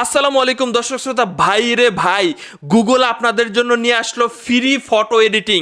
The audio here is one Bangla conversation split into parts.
আসসালামু আলাইকুম দর্শক শ্রোতা, ভাই রে ভাই গুগল আপনাদের জন্য নিয়ে আসলো ফ্রি ফটো এডিটিং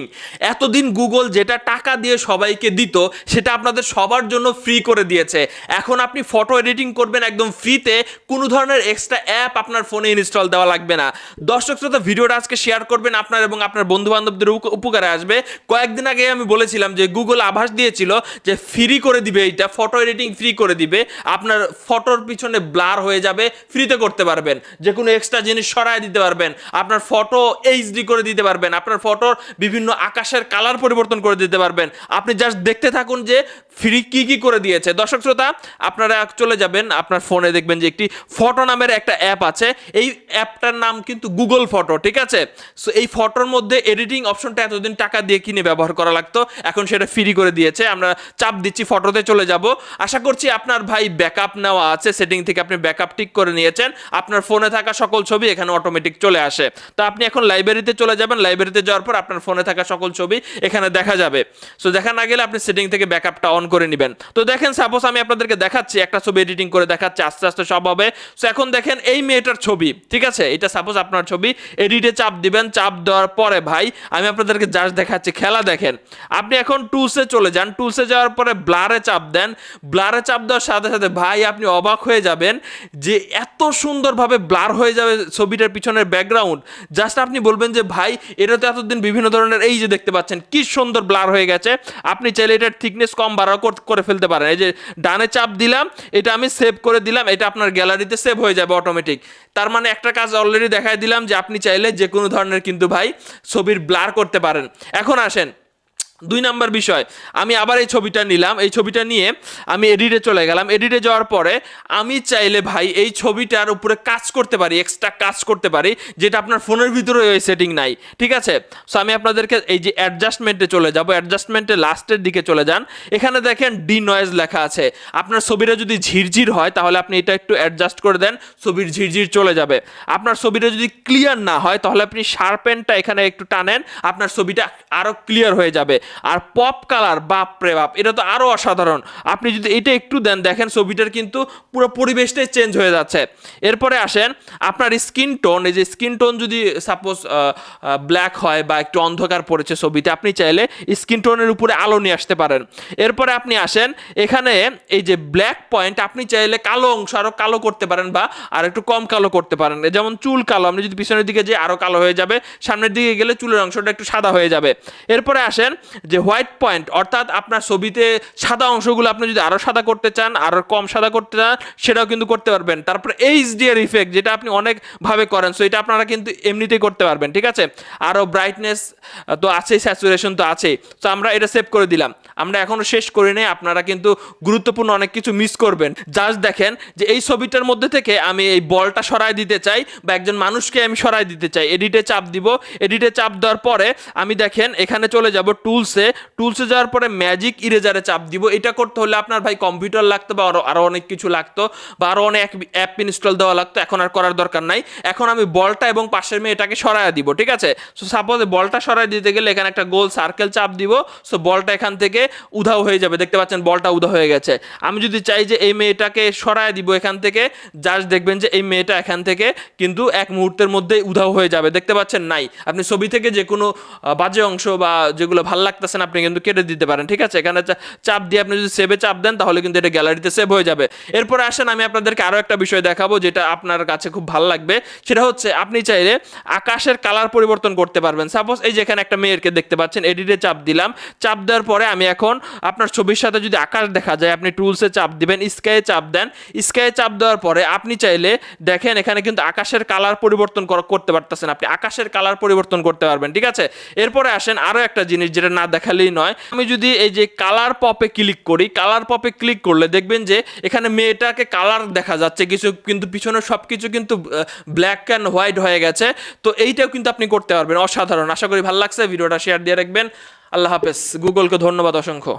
এতদিন গুগল যেটা টাকা দিয়ে সবাইকে দিত, সেটা আপনাদের সবার জন্য ফ্রি করে দিয়েছে। এখন আপনি ফটো এডিটিং করবেন একদম ফ্রিতে কোনো ধরনের এক্সট্রা অ্যাপ আপনার ফোনে ইনস্টল দেওয়া লাগবে না। দর্শক শ্রোতা, ভিডিওটা আজকে শেয়ার করবেন আপনার এবং আপনার বন্ধু বান্ধবদের উপকারে আসবে। কয়েকদিন আগে আমি বলেছিলাম যে গুগল আভাস দিয়েছিল যে ফ্রি করে দিবে এইটা ফটো এডিটিং ফ্রি করে দিবে। আপনার ফটোর পিছনে ব্লার হয়ে যাবে ফ্রিতে করতে পারবেন যে কোনো এক্সট্রা জিনিস সরায় দিতে পারবেন, আপনার ফটো এইচডি করে দিতে পারবেন, আপনার ফটোর বিভিন্ন আকাশের কালার পরিবর্তন করে দিতে পারবেন। আপনি জাস্ট দেখতে থাকুন যে ফ্রি কি কি করে দিয়েছে। দর্শক শ্রোতা, আপনারা চলে যাবেন, আপনার ফোনে দেখবেন যে একটি ফটো নামের একটা অ্যাপ আছে। এই অ্যাপটার নাম কিন্তু গুগল ফটো ঠিক আছে? সো এই ফটোর মধ্যে এডিটিং অপশনটা এতদিন টাকা দিয়ে কিনে ব্যবহার করা লাগতো, এখন সেটা ফ্রি করে দিয়েছে। আমরা চাপ দিচ্ছি ফটোতে চলে যাব। আশা করছি আপনার ভাই ব্যাকআপ নেওয়া আছে সেটিং থেকে আপনি ব্যাকআপ ঠিক করে নিয়েছেন। আপনার ফোনে থাকা সকল ছবি এখানে অটোমেটিক চলে আসে। তো আপনি এখন লাইব্রেরিতে চলে যাবেন। লাইব্রেরিতে যাওয়ার পর আপনার ফোনে থাকা সকল ছবি এখানে দেখা যাবে। সো দেখা না গেলে আপনি সেটিং থেকে ব্যাকআপটা অন করে নেবেন। তো দেখেন সাপোজ আমি আপনাদেরকে দেখাচ্ছি, একটা ছবি এডিটিং করে দেখাচ্ছি, আস্তে আস্তে সব হবে। সো এখন দেখেন এই মেয়েটার ছবি, ঠিক আছে? এটা সাপোজ আপনার ছবি এডিটে চাপ দিবেন। চাপ দেওয়ার পরে, ভাই, আমি আপনাদেরকে জাস্ট দেখাচ্ছি, খেলা দেখেন। আপনি এখন টুলসে চলে যান। টুলসে যাওয়ার পরে ব্লারে চাপ দেন। ব্লারে চাপ দেওয়ার সাথে সাথে, ভাই, আপনি অবাক হয়ে যাবেন যে এত সুন্দরভাবে ব্লার হয়ে যাবে ছবিটার পিছনের ব্যাকগ্রাউন্ড জাস্ট আপনি বলবেন যে, ভাই এটা তো এতদিন বিভিন্ন ধরনের এই যে দেখতে পাচ্ছেন, কি সুন্দর ব্লার হয়ে গেছে। আপনি চাইলে এটার থিকনেস কম বাড়াও, কর- ফেলতে পারেন। এই যে ডানে চাপ দিলাম, এটা আমি সেভ করে দিলাম, এটা আপনার গ্যালারিতে সেভ হয়ে যাবে অটোমেটিক তার মানে একটা কাজ অলরেডি দেখাই দিলাম যে, আপনি চাইলে যে কোনো ধরনের কিন্তু ভাই ছবির ব্লার করতে পারেন। এখন আসেন। দুই নাম্বার বিষয়, আমি আবার এই ছবিটা নিলাম। এই ছবিটা নিয়ে আমি এডিটে চলে গেলাম। এডিটে যাওয়ার পরে আমি চাইলে ভাই এই ছবিটার উপরে কাজ করতে পারি এক্সট্রা কাজ করতে পারি, যেটা আপনার ফোনের ভিতরে ওই সেটিং নাই। ঠিক আছে? সো আমি আপনাদেরকে এই যে অ্যাডজাস্টমেন্টে চলে যাব। অ্যাডজাস্টমেন্টে লাস্টের দিকে চলে যান। এখানে দেখেন ডি নয়েজ লেখা আছে। আপনার ছবিটা যদি ঝিরঝির হয়, তাহলে আপনি এটা একটু অ্যাডজাস্ট করে দেন, ছবির ঝিরঝির চলে যাবে। আপনার ছবিটা যদি ক্লিয়ার না হয়, তাহলে আপনি শার্পেনটা এখানে একটু টানেন, আপনার ছবিটা আরও ক্লিয়ার হয়ে যাবে। আর পপ কালার বাপ রে বাপ, এটা তো আরও অসাধারণ। আপনি যদি এটা একটু দেন, দেখেন ছবিটার কিন্তু পুরো পরিবেশটাই চেঞ্জ হয়ে যাচ্ছে। এরপরে আসেন, আপনার স্কিন টোন এই যে স্কিন টোন যদি সাপোজ ব্ল্যাক হয় বা একটু অন্ধকার পড়েছে ছবিতে, আপনি চাইলে স্কিন টোনের উপরে আলো নিয়ে আসতে পারেন। এরপরে আপনি আসেন, এখানে এই যে ব্ল্যাক পয়েন্ট আপনি চাইলে কালো অংশ আরও কালো করতে পারেন বা আর একটু কম কালো করতে পারেন। যেমন চুল কালো, আপনি যদি পিছনের দিকে যে আরও কালো হয়ে যাবে, সামনের দিকে গেলে চুলের অংশটা একটু সাদা হয়ে যাবে। এরপরে আসেন যে হোয়াইট পয়েন্ট, অর্থাৎ আপনার ছবিতে সাদা অংশগুলো আপনি যদি আরও সাদা করতে চান আরও কম সাদা করতে চান, সেটাও কিন্তু করতে পারবেন। তারপর এইচডিআর ইফেক্ট যেটা আপনি অনেকভাবে করেন সো এটা আপনারা কিন্তু এমনিতেই করতে পারবেন, ঠিক আছে? আরও ব্রাইটনেস তো আছেই স্যাচুরেশন তো আছেই। তো আমরা এটা সেভ করে দিলাম। আমরা এখনও শেষ করি নাই, আপনারা কিন্তু গুরুত্বপূর্ণ অনেক কিছু মিস করবেন। জাস্ট দেখেন যে এই ছবিটার মধ্যে থেকে আমি এই বলটা সরাই দিতে চাই, বা একজন মানুষকে আমি সরাই দিতে চাই। এডিটে চাপ দিব। এডিটে চাপ দেওয়ার পরে আমি দেখেন, এখানে চলে যাব টুলসে টুলসে টুলসে যাওয়ার পরে ম্যাজিক ইরেজারে চাপ দিব। এটা করতে হলে আপনার ভাই কম্পিউটার লাগতো বা আরও আরও অনেক কিছু লাগতো বা আরও অনেক অ্যাপ ইনস্টল দেওয়া লাগতো, এখন আর করার দরকার নাই। এখন আমি বলটা এবং পাশের মেয়েটাকে সরাই দিব, ঠিক আছে? সো সাপোজ বলটা সরাই দিতে গেলে এখানে একটা গোল সার্কেল চাপ দিব সো বলটা এখান থেকে উধাও হয়ে যাবে। দেখতে পাচ্ছেন, বলটা উধাও হয়ে গেছে। আমি যদি চাই যে এই মেয়েটাকে সরায় দিব এখান থেকে জাস্ট দেখবেন যে এই মেয়েটা এখান থেকে কিন্তু এক মুহূর্তের মধ্যেই উধাও হয়ে যাবে। দেখতে পাচ্ছেন, নাই। আপনি ছবি থেকে যে কোনো বাজে অংশ বা যেগুলো ভালো লাগতেছে না আপনি কিন্তু কেটে দিতে পারেন, ঠিক আছে? এখানে চাপ দিয়ে আপনি যদি সেভে চাপ দেন, তাহলে কিন্তু এটা গ্যালারিতে সেভ হয়ে যাবে। এরপরে আসেন, আমি আপনাদেরকে আরও একটা বিষয় দেখাবো যেটা আপনার কাছে খুব ভালো লাগবে। সেটা হচ্ছে, আপনি চাইলে আকাশের কালার পরিবর্তন করতে পারবেন। সাপোজ এই যে এখানে একটা মেয়েরকে দেখতে পাচ্ছেন, এডিটে চাপ দিলাম। চাপ দেওয়ার পরে আমি এখন আপনার ছবির সাথে যদি আকাশ দেখা যায়, আপনি টুলসে চাপ দিবেন স্কাইয়ে চাপ দেন। স্কাইয়ে চাপ দেওয়ার পরে আপনি চাইলে দেখেন, এখানে কিন্তু আকাশের কালার পরিবর্তন করতে পারতেছেন আপনি। আকাশের কালার পরিবর্তন করতে পারবেন, ঠিক আছে? এরপরে আসেন আরও একটা জিনিস যেটা না দেখালেই নয়। আমি যদি এই যে কালার পপে ক্লিক করি কালার পপে ক্লিক করলে দেখবেন যে এখানে মেয়েটাকে কালার দেখা যাচ্ছে। কিছু কিন্তু পিছনে সব কিছু কিন্তু ব্ল্যাক অ্যান্ড হোয়াইট হয়ে গেছে। তো এইটাও কিন্তু আপনি করতে পারবেন। অসাধারণ। আশা করি ভালো লাগছে। ভিডিওটা শেয়ার দিয়ে রাখবেন। আল্লাহ হাফেজ। গুগলকে ধন্যবাদ অসংখ্য।